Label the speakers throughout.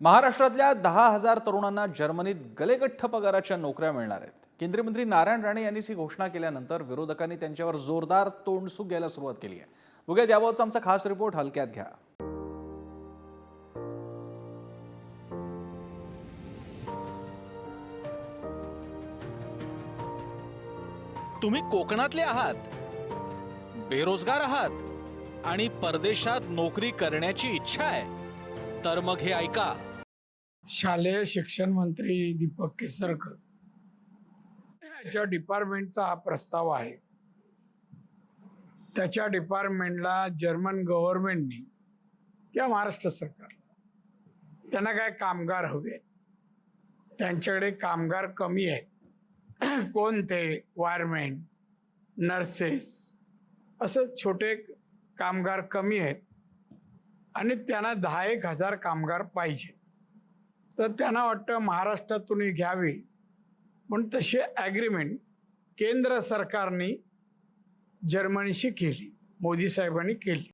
Speaker 1: महाराष्ट्रातल्या दहा हजार तरुणांना जर्मनीत गलेगठ्ठ पगाराच्या नोकऱ्या मिळणार आहेत. केंद्रीय मंत्री नारायण राणे यांनी ही घोषणा केल्यानंतर विरोधकांनी त्यांच्यावर जोरदार तोंडसूक घ्यायला सुरुवात केली आहे. बघूया याबाबतचा आमचा खास रिपोर्ट हलक्यात घ्या. तुम्ही कोकणातले आहात बेरोजगार आहात आणि परदेशात नोकरी करण्याची इच्छा आहे. तर मग हे ऐका.
Speaker 2: शालेय शिक्षण मंत्री दीपक केसरकर याच्या डिपार्टमेंटचा हा प्रस्ताव आहे. त्याच्या डिपार्टमेंटला जर्मन गव्हर्नमेंटनी किंवा महाराष्ट्र सरकारला त्यांना काय कामगार हवे आहेत. त्यांच्याकडे कामगार कमी आहेत. कोणते? वायरमॅन नर्सेस असं छोटे कामगार कमी आहेत. आणि त्यांना दहा एक हजार कामगार पाहिजे. तर त्यांना वाटतं महाराष्ट्रातूनही घ्यावी. पण तसे ॲग्रीमेंट केंद्र सरकारने जर्मनीशी केली. मोदी साहेबांनी केली.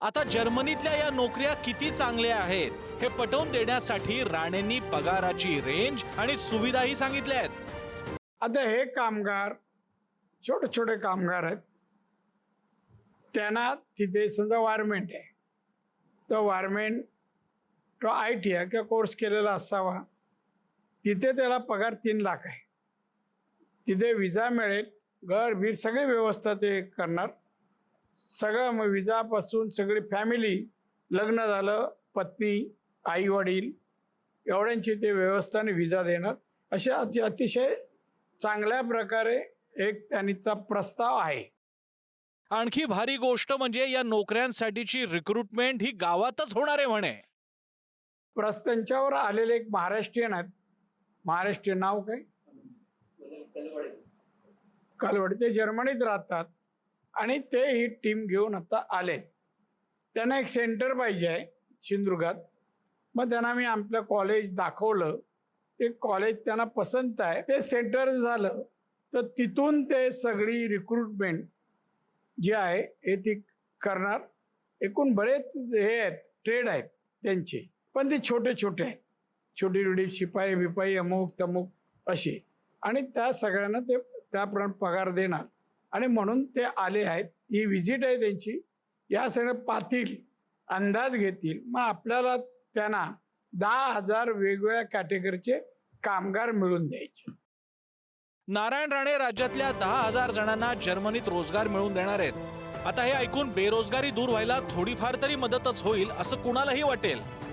Speaker 1: आता जर्मनीतल्या या नोकऱ्या किती चांगल्या आहेत हे पटवून देण्यासाठी राणेंनी पगाराची रेंज आणि सुविधाही सांगितल्या आहेत.
Speaker 2: आता हे कामगार छोटे छोटे कामगार आहेत. त्यांना तिथे समजा वायरमेंट आहे. तर वायरमेंट तो आय टी आय किंवा कोर्स केलेला असावा तिथे त्याला पगार तीन लाख आहे. तिथे विजा मिळेल घर बीर सगळी व्यवस्था ते करणार. सगळं मग विजापासून सगळी फॅमिली लग्न झालं पत्नी आई वडील एवढ्यांची ते व्यवस्थाने विजा देणार. अशा अति अतिशय चांगल्या प्रकारे एक त्यांचा प्रस्ताव आहे.
Speaker 1: आणखी भारी गोष्ट म्हणजे या नोकऱ्यांसाठीची रिक्रुटमेंट ही गावातच होणार आहे म्हणे.
Speaker 2: प्रस्तंच्यावर आलेले एक महाराष्ट्रीयन आहेत. महाराष्ट्रीयन नाव काय? कलवड. ते जर्मनीत राहतात आणि ते ही टीम घेऊन आता आलेत. त्यांना एक सेंटर पाहिजे आहे सिंधुदुर्गात. मग त्यांना मी आपलं कॉलेज दाखवलं. ते कॉलेज त्यांना पसंत आहे. ते सेंटर झालं तर तिथून ते सगळी रिक्रुटमेंट जी आहे हे ती करणार. एकूण बरेच हे आहेत ट्रेड आहेत त्यांचे. पण ते छोटे छोटे आहेत. छोटी छोटी शिपाई बिपाई अमुक तमुक असे आणि त्या सगळ्यांना ते त्याप्रमाणे पगार देणार. आणि म्हणून ते आले आहेत. ही व्हिजिट आहे त्यांची. या सगळ्या पातील अंदाज घेतील. मग आपल्याला त्यांना दहा हजार वेगवेगळ्या कॅटेगरीचे कामगार मिळून द्यायचे.
Speaker 1: नारायण राणे राज्यातल्या दहा हजार जणांना जर्मनीत रोजगार मिळवून देणार आहेत. आता हे ऐकून बेरोजगारी दूर व्हायला थोडीफार तरी मदतच होईल असं कुणालाही वाटेल.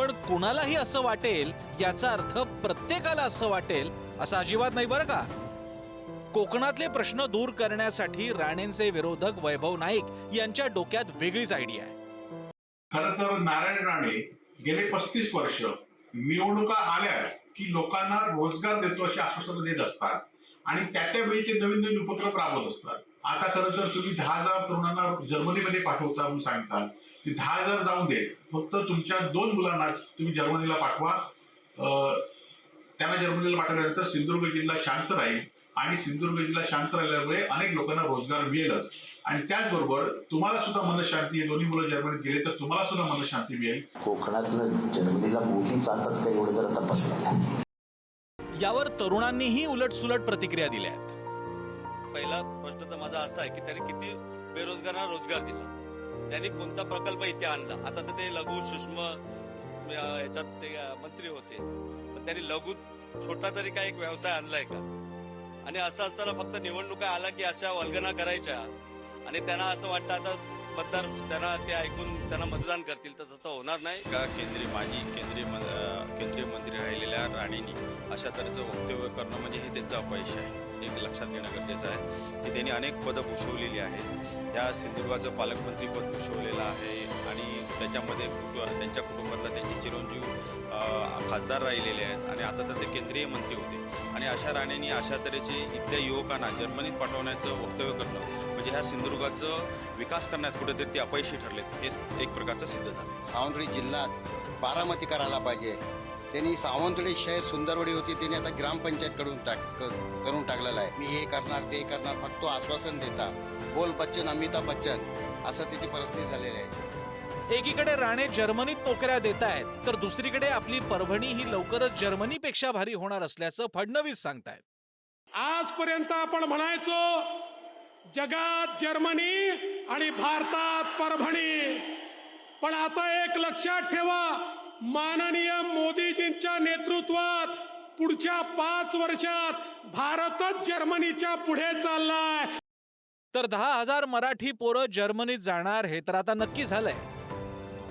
Speaker 1: पण कुणालाही असं वाटेल याचा अर्थ प्रत्येकाला असं वाटेल असं अजिबात नाही बरं का? कोकणातले प्रश्न दूर करण्यासाठी राणेंचे विरोधक वैभव नाईक यांच्या डोक्यात वेगळीच आयडिया आहे.
Speaker 3: खर तर नारायण राणे गेले पस्तीस वर्ष निवडणुका आल्या की लोकांना रोजगार देतो अशी आश्वासनं देत असतात आणि त्या त्यावेळी ते नवीन नवीन उपक्रम राबवत असतात. आता खरं तर तुम्ही दहा हजार तरुणांना जर्मनीमध्ये पाठवता म्हणून सांगता ते दहा हजार जाऊन दे. फक्त तुमच्या दोन मुलांनाच तुम्ही जर्मनीला पाठवा. अं, त्यांना जर्मनीला पाठवल्यानंतर सिंधुदुर्ग जिल्हा शांत राहील आणि सिंधुदुर्ग जिल्हा शांत राहिल्यामुळे अनेक लोकांना रोजगार मिळेलच. आणि त्याचबरोबर तुम्हाला सुद्धा मनशांती दोन्ही मुलं जर्मनीत गेले तर तुम्हाला सुद्धा मनशांती मिळेल.
Speaker 4: कोकणातलं जर्मनीला बोटी चालतात का एवढं जरा तपासून घ्या
Speaker 1: यावर तरुणांनीही उलटसुलट प्रतिक्रिया दिल्या.
Speaker 5: पहिला प्रश्न तर माझा असा आहे की त्यांनी किती बेरोजगारांना रोजगार दिला. त्यांनी कोणता प्रकल्प इथे आणला? आता तर ते लघु सूक्ष्म याच्यात ते मंत्री होते. पण त्यांनी लघु छोटा तरी काय एक व्यवसाय आणलाय का? आणि असं असताना फक्त निवडणुका आला की अशा वल्गना करायच्या आणि त्यांना असं वाटतं आता मतदार त्यांना ते ऐकून त्यांना मतदान करतील तर तसं होणार नाही.
Speaker 6: का केंद्रीय माजी केंद्रीय केंद्रीय मंत्री राहिलेल्या राणेंनी अशा तऱ्हेचं वक्तव्य करणं म्हणजे हे त्यांचं अपयश आहे. एक लक्षात घेणं गरजेचं आहे की त्यांनी अनेक पदं भूषवलेली आहेत. या सिंधुदुर्गाचं पालकमंत्री पद भूषवलेलं आहे आणि त्याच्यामध्ये त्यांच्या कुटुंबातला त्यांचे चिरंजीव खासदार राहिलेले आहेत आणि आता तर ते केंद्रीय मंत्री होते. आणि अशा राणेंनी अशा तऱ्हेचे इथल्या युवकांना जर्मनीत पाठवण्याचं वक्तव्य करणं म्हणजे ह्या सिंधुदुर्गाचं विकास करण्यात कुठेतरी ते अपयशी ठरलेत हे एक प्रकारचं सिद्ध झालं
Speaker 7: सावंतवाडी जिल्ह्यात बारामती करायला पाहिजे. त्यांनी सावंतवाडी शहर सुंदरवाडी होती त्यांनी आता ग्रामपंचायत कडून टाक करून टाकलेलं आहे. मी हे करणार ते करणार फक्त आश्वासन देता. बोल बच्चन अमिताभ बच्चन असं त्याची परिस्थिती झालेली आहे.
Speaker 1: एकीकडे राणे जर्मनीत नोकऱ्या देत आहेत तर दुसरीकडे आपली परभणी ही लवकरच जर्मनीपेक्षा भारी होणार असल्याचं फडणवीस सांगतायत.
Speaker 8: आजपर्यंत आपण म्हणायचो जगात जर्मनी आणि भारतात परभणी. पण आता एक लक्षात ठेवा माननीय मोदीजींच्या नेतृत्वात पुढच्या पाच वर्षात भारतच जर्मनीच्या पुढे चाललाय.
Speaker 1: तर दहा हजार मराठी पोरं जर्मनीत जाणार हे तर आता नक्की झालंय.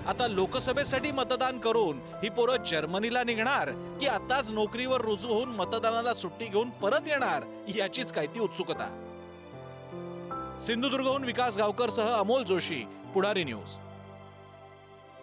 Speaker 1: आता लोकसभेसाठी मतदान करून ही पोरं जर्मनीला निघणार की आताच नोकरीवर रुजू होऊन मतदानाला सुट्टी घेऊन परत येणार याचीच काय ती उत्सुकता. सिंधुदुर्गहून विकास गावकर सह Amol Joshi Pudhari news.